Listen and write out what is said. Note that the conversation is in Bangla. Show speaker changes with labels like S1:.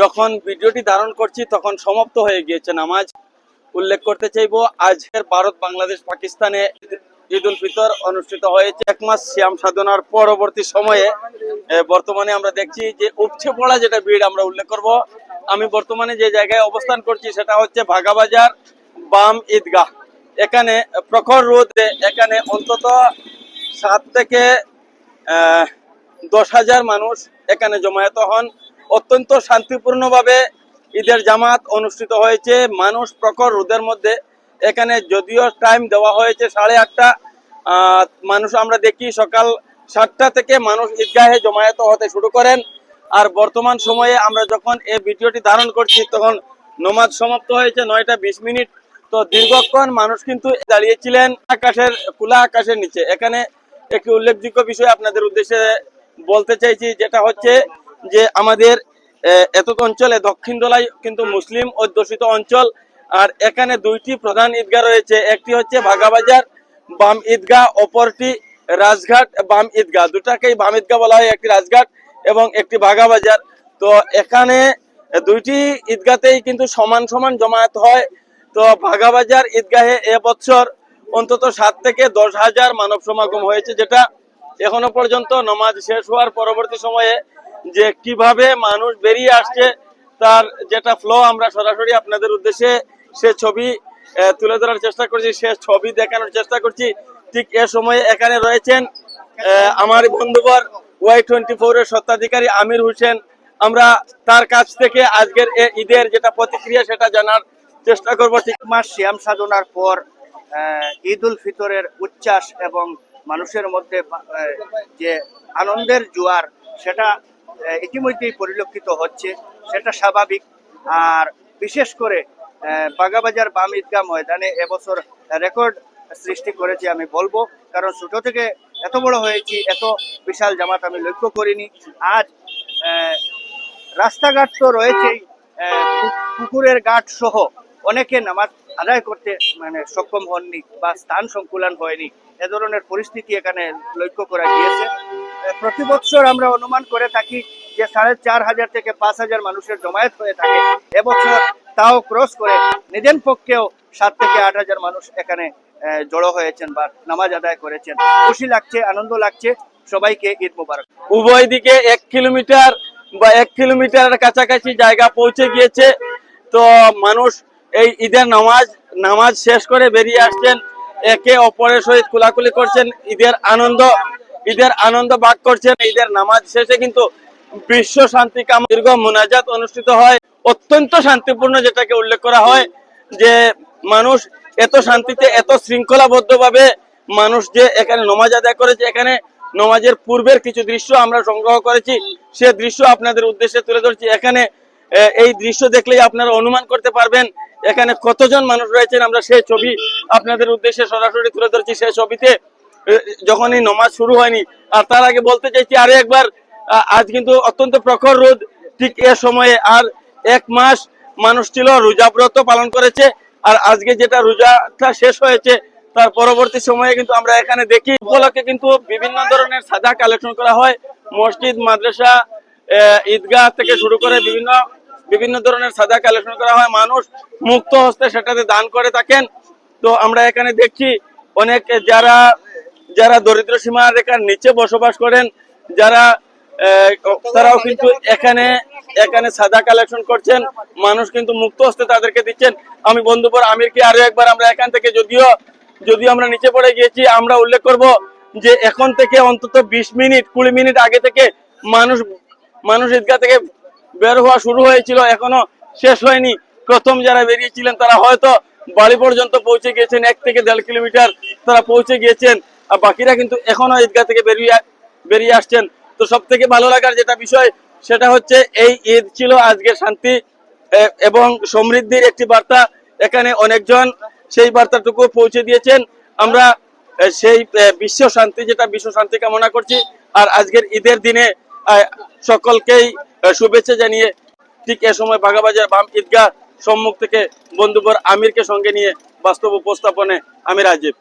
S1: যখন ভিডিওটি ধারণ করছি, তখন সমাপ্ত হয়ে গিয়েছে নামাজ। উল্লেখ করতে চাইব, আজকের ভারত, বাংলাদেশ, পাকিস্তানে ঈদ উল ফিতর অনুষ্ঠিত হয়েছে। এক মাস শ্যাম সাধনার পরবর্তী সময়ে বর্তমানে আমরা দেখছি যে উপচে পড়া যেটা ভিড় আমরা উল্লেখ করব। আমি বর্তমানে যে জায়গায় অবস্থান করছি, সেটা হচ্ছে ভাগাবাজার বাম ঈদগাহ। এখানে প্রখর রোদে, এখানে অন্তত সাত থেকে দশ হাজার মানুষ এখানে জমায়েত হন। অত্যন্ত শান্তিপূর্ণভাবে ঈদের জামাত অনুষ্ঠিত হয়েছে। মানুষ প্রখর রোদের মধ্যে এখানে যদিও টাইম দেওয়া হয়েছে সাড়ে আটটা মানুষ আমরা দেখি সকাল সাতটা থেকে মানুষ ঈদগাহে জমায়েত হতে শুরু করেন। আর বর্তমান সময়ে আমরা যখন এই ভিডিওটি ধারণ করছি, তখন নমাজ সমাপ্ত হয়েছে নয়টা বিশ মিনিট। তো দীর্ঘক্ষণ মানুষ কিন্তু দাঁড়িয়েছিলেন আকাশের, খোলা আকাশের নিচে। এখানে একটি উল্লেখযোগ্য বিষয় আপনাদের উদ্দেশ্যে বলতে চাইছি, যেটা হচ্ছে যে আমাদের এত অঞ্চলে দক্ষিণ দোলাই কিন্তু মুসলিম অধ্যুষিত অঞ্চল। আর এখানে দুইটি প্রধান ঈদগাহ রয়েছে। একটি হচ্ছে ভাগাবাজার বাম ঈদগাহ, অপরটি রাজঘাট বাম ঈদগাহ। দুটাকেই বাম ঈদগাহ বলা হয়, একটি রাজঘাট এবং একটি ভাগাবাজার। তো এখানে দুইটি ঈদগাতেই কিন্তু সমান সমান জমায়েত হয়। তো ভাগাবাজার ঈদগাহে এবছর অন্তত সাত থেকে দশ হাজার মানব সমাগম হয়েছে, যেটা এখনও পর্যন্ত নমাজ শেষ হওয়ার পরবর্তী সময়ে যে কীভাবে মানুষ বেরিয়ে আসছে, তার যেটা ফ্লো আমরা সরাসরি আপনাদের উদ্দেশ্যে সে ছবি তুলে ধরার চেষ্টা করছি, সে ছবি দেখানোর চেষ্টা করছি। ঠিক এ সময়ে এখানে রয়েছেন আমার বন্ধুবর ওয়াই টোয়েন্টি ফোর এর স্বত্বাধিকারী আমির হোসেন। আমরা তার কাছ থেকে আজকের ঈদের যেটা প্রতিক্রিয়া, সেটা জানার চেষ্টা করব। ঠিক
S2: মাস শ্যাম সাধনার পর ঈদ উল ফিতরের উচ্ছ্বাস এবং মানুষের মধ্যে যে আনন্দের জোয়ার, সেটা ইতিমধ্যেই পরিলক্ষিত হচ্ছে। সেটা স্বাভাবিক। আর বিশেষ করে বাগাবাজার বাম ঈদগাহ ময়দানে এবছর রেকর্ড সৃষ্টি করেছে আমি বলব। কারণ ছোট থেকে এত বড় হয়েছি, এত বিশাল জামাত আমি লক্ষ্য করিনি। আজ রাস্তাঘাট তো রয়েছেই পুকুরের ঘাট সহ অনেকে নামাজ আদায় করতে মানে সক্ষম হননি বা স্থান সংকুলন হয়নি। এ ধরনের পরিস্থিতি এখানে লক্ষ্য করা গিয়েছে। প্রতি বছর আমরা অনুমান করে থাকি যে সাড়ে চার হাজার থেকে পাঁচ হাজার মানুষের জমায়েত হয়ে থাকে। এবছর তাও ক্রস করে নিজের পক্ষেও সাত থেকে আট হাজার মানুষ এখানে জড়ো হয়েছেন বা নামাজ আদায় করেছেন। খুশি লাগছে, আনন্দ লাগছে। সবাইকে ঈদ মুবারক।
S1: উভয় দিকে এক কিলোমিটার বা এক কিলোমিটারের কাছাকাছি জায়গা পৌঁছে গিয়েছে। তো মানুষ এই ঈদের নামাজ নামাজ শেষ করে বেরিয়ে আসছেন। একে অপরের সহিত খোলাখুলি করছেন। ঈদের আনন্দ ঈদের আনন্দ ভাগ করছেন। ঈদের নামাজ শেষে কিন্তু বিশ্ব শান্তি কাম দীর্ঘ মোনাজাত অনুষ্ঠিত হয়। অত্যন্ত শান্তিপূর্ণ যেটাকে উল্লেখ করা হয় যে মানুষ এত শান্তিতে, এত শৃঙ্খলাবদ্ধ ভাবে মানুষ যে এখানে নমাজ আদায় করেছে, এখানে নমাজের পূর্বের কিছু দৃশ্য আমরা সংগ্রহ করেছি। সে দৃশ্য আপনাদের উদ্দেশ্যে তুলে ধরছি। এখানে এই দৃশ্য দেখলেই আপনারা অনুমান করতে পারবেন, এখানে কতজন মানুষ রয়েছেন, আমরা সেই ছবি আপনাদের উদ্দেশ্যে সরাসরি তুলে ধরছি। সেই ছবিতে আহ, যখনই নমাজ শুরু হয়নি আর তার আগে বলতে চাইছি আরও একবার আজ কিন্তু অত্যন্ত প্রখর রোদ ঠিক এ সময়ে আর এক মাস মানুষ ছিল রোজাব্রত পালন করেছে আর আজকে যেটা রোজাটা শেষ হয়েছে তার পরবর্তী সময়ে কিন্তু আমরা এখানে দেখি উপলক্ষে কিন্তু বিভিন্ন ধরনের সাদা কালেকশন করা হয় মসজিদ মাদ্রাসা ঈদগাহ থেকে শুরু করে বিভিন্ন বিভিন্ন ধরনের সাদা কালেকশন করা হয় মানুষ মুক্ত হস্তে সেটাতে দান করে থাকেন। তো আমরা এখানে দেখছি অনেক যারা যারা দরিদ্র সীমা রেখার নিচে বসবাস করেন, যারা তারাও কিন্তু এখানে এখানে সাদা কালেকশন করছেন, মানুষ কিন্তু মুক্ত হস্তে তাদেরকে দিচ্ছেন। আমি বন্ধুপর আমিরকে আরও একবার আমরা এখান থেকে যদিও যদিও আমরা নিচে পড়ে গিয়েছি, আমরা উল্লেখ করব যে এখন থেকে অন্তত বিশ মিনিট, কুড়ি মিনিট আগে থেকে মানুষ মানুষ ঈদগাহ থেকে বের হওয়া শুরু হয়েছিল, এখনও শেষ হয়নি। প্রথম যারা বেরিয়েছিলেন, তারা হয়তো বাড়ি পর্যন্ত পৌঁছে গিয়েছেন, এক থেকে দেড় কিলোমিটার তারা পৌঁছে গিয়েছেন। আর বাকিরা কিন্তু এখনও ঈদগাহ থেকে বেরিয়ে বেরিয়ে আসছেন। তো সব থেকে ভালো লাগার যেটা বিষয়, সেটা হচ্ছে এই ঈদ ছিল আজকে শান্তি এবং সমৃদ্ধির একটি বার্তা। এখানে অনেকজন সেই বার্তাটুকু পৌঁছে দিয়েছেন। আমরা সেই বিশ্ব শান্তি, যেটা বিশ্ব শান্তি কামনা করছি। আর আজকের ঈদের দিনে সকলকেই শুভেচ্ছা জানিয়ে ঠিক এ সময় বাগাবাজার বাম ঈদগাহ সম্মুখ থেকে বন্ধুবর আমিরকে সঙ্গে নিয়ে বাস্তব উপস্থাপনে আমি রাজীব